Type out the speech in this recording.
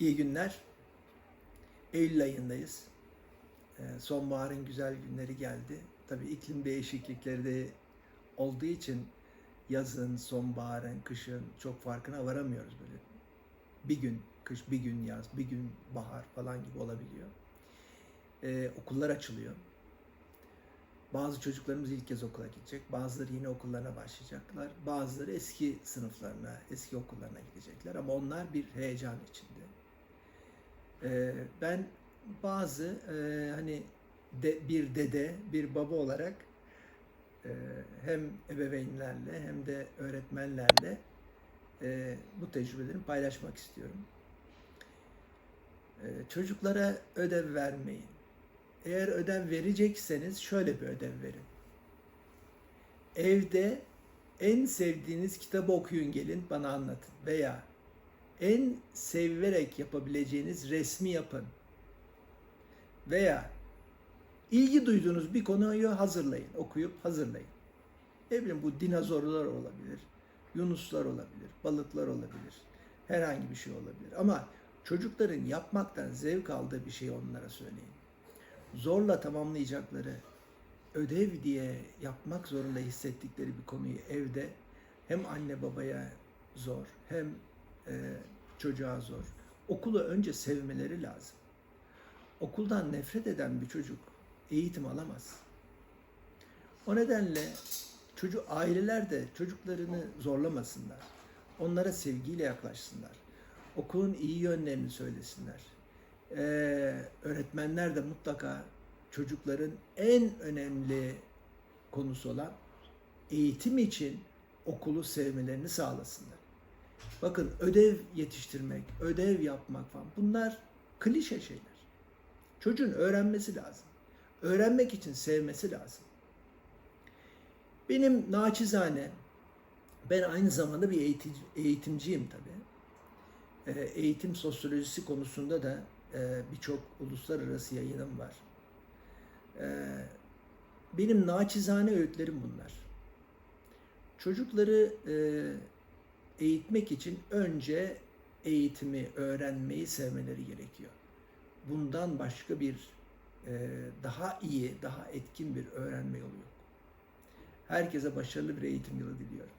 İyi günler. Eylül ayındayız. Ee, Sonbaharın güzel günleri geldi. Tabii iklim değişiklikleri de olduğu için yazın, sonbaharın, kışın çok farkına varamıyoruz böyle. Bir gün kış, bir gün yaz, bir gün bahar falan gibi olabiliyor. Ee, okullar açılıyor. Bazı çocuklarımız ilk kez okula gidecek. Bazıları yine okullarına başlayacaklar. Bazıları eski sınıflarına, eski okullarına gidecekler. Ama onlar bir heyecan içinde. Ee, ben bazı e, hani bir dede, bir baba olarak e, hem ebeveynlerle hem de öğretmenlerle e, bu tecrübelerimi paylaşmak istiyorum. Çocuklara ödev vermeyin. Eğer ödev verecekseniz şöyle bir ödev verin. Evde en sevdiğiniz kitabı okuyun gelin bana anlatın veya en severek yapabileceğiniz resmi yapın. Veya ilgi duyduğunuz bir konuyu hazırlayın, okuyup hazırlayın. Ne bileyim bu dinozorlar olabilir, yunuslar olabilir, balıklar olabilir, herhangi bir şey olabilir. Ama çocukların yapmaktan zevk aldığı bir şey onlara söyleyin. Zorla tamamlayacakları, ödev diye yapmak zorunda hissettikleri bir konuyu evde hem anne babaya zor hem e, çocuğa zor. Okulu önce sevmeleri lazım. Okuldan nefret eden bir çocuk eğitim alamaz. O nedenle çocuk aileler de çocuklarını zorlamasınlar. Onlara sevgiyle yaklaşsınlar. Okulun iyi yönlerini söylesinler. Ee, öğretmenler de mutlaka çocukların en önemli konusu olan eğitim için okulu sevmelerini sağlasınlar. Bakın ödev yetiştirmek, ödev yapmak falan bunlar klişe şeyler. Çocuğun öğrenmesi lazım. Öğrenmek için sevmesi lazım. Benim naçizane, ben aynı zamanda bir eğitim, eğitimciyim tabii. Ee, eğitim sosyolojisi konusunda da e, birçok uluslararası yayınım var. Ee, benim naçizane öğütlerim bunlar. Çocukları e, eğitmek için önce eğitimi, öğrenmeyi sevmeleri gerekiyor. Bundan başka bir e, daha iyi, daha etkin bir öğrenme yolu yok. Herkese başarılı bir eğitim yılı diliyorum.